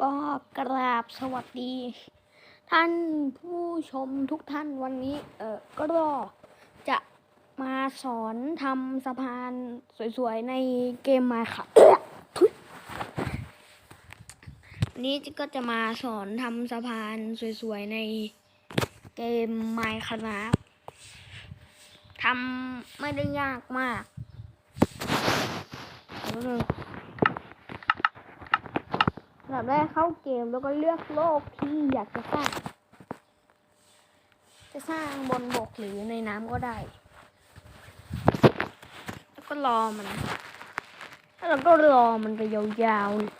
ก็กราบสวัสดี ท่านผู้ชมทุกท่านวันนี้ เออก็จะมาสอนทำสะพานสวยๆ ในเกมมาค่ะนี้ก็จะมาสอนทำสะพานสวยๆ ในเกม Minecraft ทำไม่ได้ยากมากเดี๋ยวนึง อันดับแรกเข้าเกมแล้วก็เลือกโลกที่อยากจะสร้าง จะสร้างบนบกหรือในน้ำก็ได้ แล้วก็รอมัน แล้วก็รอมันไปยาวๆ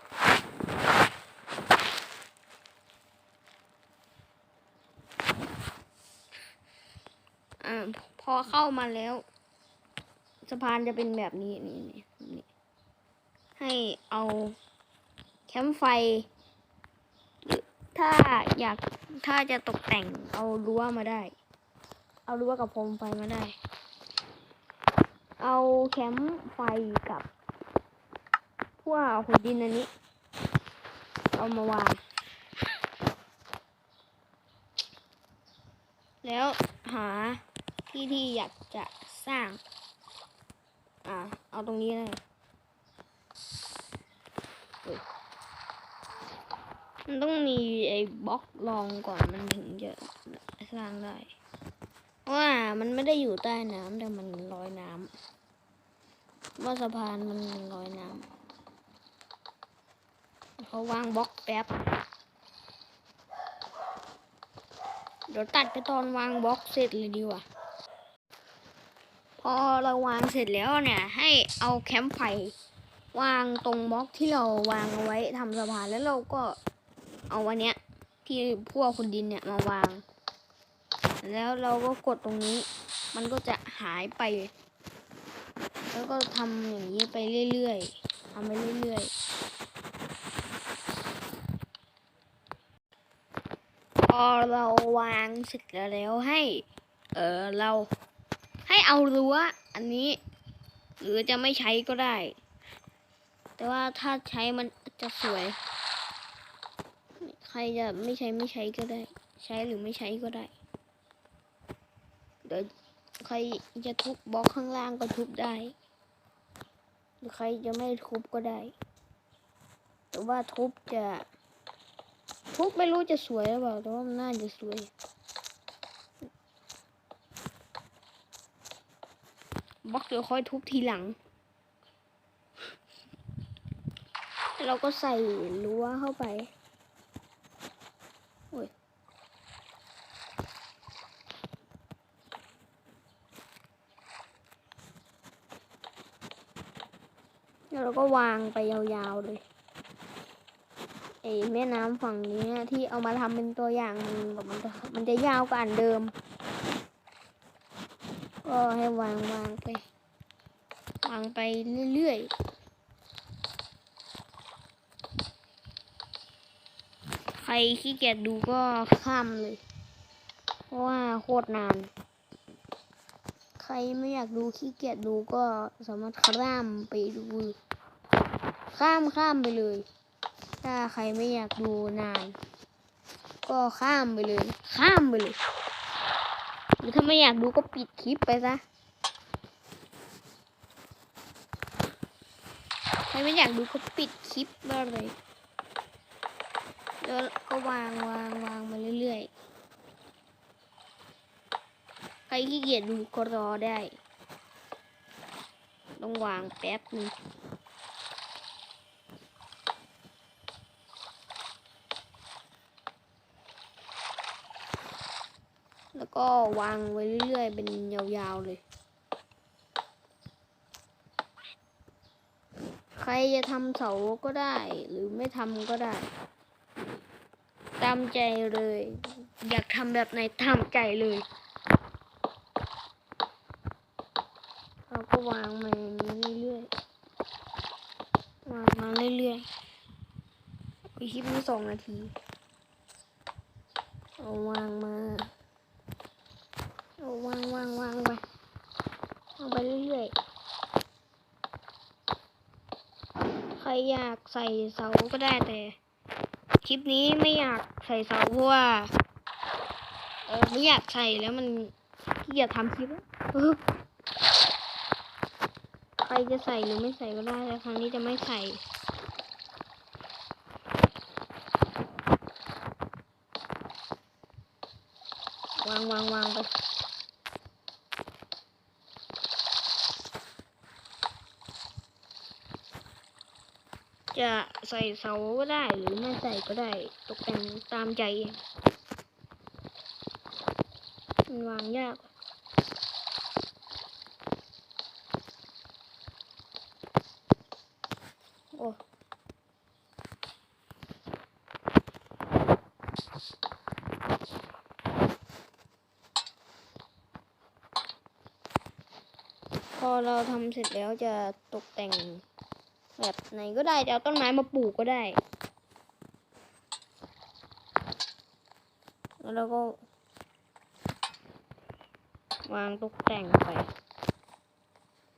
อ่าพอเข้ามาแล้วสะพานจะเป็นแบบนี้นี่นี่ให้เอา แคมป์ไฟ ถ้าอยากถ้าจะตกแต่งเอารั้วมาได้ เอารั้วกับโคมไฟมาได้ เอาแคมป์ไฟกับพวกขุดดินอันนี้ เอามาวาง แล้วหาที่ที่อยากจะสร้าง อ่า เอาตรงนี้เลยเฮ้ย มันต้องมีไอ้บล็อกรองก่อนมันถึงจะสร้างได้เพราะว่ามันไม่ได้อยู่ใต้น้ำแต่มันลอยน้ำว่าสะพานมันลอยน้ำเขาวางบล็อกแป๊บเดี๋ยวตัดไปตอนวางบล็อกเสร็จเลยดีกว่าพอเราวางเสร็จแล้วเนี่ยให้เอาแคมป์ไฟวางตรงบล็อกที่เราวางเอาไว้ทำสะพานแล้วเราก็ เอาวันเนี้ยที่พวกคุณดินเนี่ยมาวาง แล้วเราก็กดตรงนี้ มันก็จะหายไป แล้วก็ทำอย่างนี้ไปเรื่อยๆทำไปเรื่อยๆ พอเราวางเสร็จแล้วให้ เออเราให้เอารั้วอันนี้ หรือจะไม่ใช้ก็ได้ แต่ว่าถ้าใช้มันจะสวย ใครจะไม่ใช้ไม่ใช้ก็ได้ ใช้หรือไม่ใช้ก็ได้ เดี๋ยวใครจะทุบบล็อกข้างล่างก็ทุบได้ หรือใครจะไม่ทุบก็ได้ แต่ว่าทุบจะ ทุบไม่รู้จะสวยหรือเปล่า แต่ว่ามันน่าจะสวย บล็อกเดี๋ยวค่อยทุบทีหลัง เราก็ใส่รั้วเข้าไป แล้วเราก็วางไปยาวๆเลยไอ้แม่น้ำฝั่งนี้ที่เอามาทำเป็นตัวอย่างมันแบบมันจะมันจะยาวกว่าอันเดิม ก็ให้วางวางไปวางไปเรื่อยๆ ใครขี้เกียจดูก็ข้ามเลย เพราะว่าโคตรนาน ใครไม่อยากดูขี้เกียจดูก็สามารถข้ามไปดู ข้ามข้ามไปเลย ถ้าใครไม่อยากดูนาน ก็ข้ามไปเลย ข้ามไปเลย หรือถ้าไม่อยากดูก็ปิดคลิปไปซะ ใครไม่อยากดูก็ปิดคลิปไปเลย แล้วก็วางวางวางมาเรื่อยๆ ใครขี้เกียจดูก็รอได้ ต้องวางแป๊บนึง แล้วก็วางไว้เรื่อยๆ เป็นยาวๆเลย ใครจะทำเสาก็ได้ หรือไม่ทำก็ได้ ตามใจเลย อยากทำแบบไหนตามใจเลย เราก็วางมาอย่างนี้เรื่อยๆ วางมาเรื่อยๆคลิปนี้สองนาที เอาวางมา เอาวางวางวางไปวางไปเรื่อยๆ ใครอยากใส่เสาก็ได้แต่ คลิปนี้ไม่อยากใส่เสาเพราะว่า เออไม่อยากใส่แล้วมันที่อยากทำคลิปใครจะใส่หรือไม่ใส่ก็ได้แต่ครั้งนี้จะไม่ใส่วางวางวางไป จะใส่เสาก็ได้หรือไม่ใส่ก็ได้ตกแต่งตามใจมันวางยากโอ้พอเราทำเสร็จแล้วจะตกแต่ง แบบไหนก็ได้จะเอาต้นไม้มาปลูกก็ได้ แล้วเราก็ วางตกแต่งไป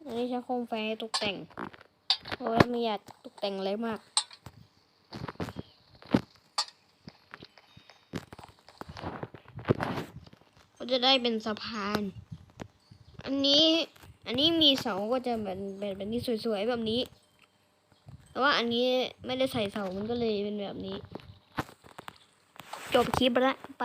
อันนี้ใช้โคมไฟตกแต่งเพราะว่าไม่อยากตกแต่งอะไรมากก็จะได้เป็นสะพาน อันนี้ อันนี้มีเสาก็จะแบบแบบแบบนี้สวยๆแบบนี้ แต่ว่าอันนี้ไม่ได้ใส่เสามันก็เลยเป็นแบบนี้ จบคลิปแล้วไป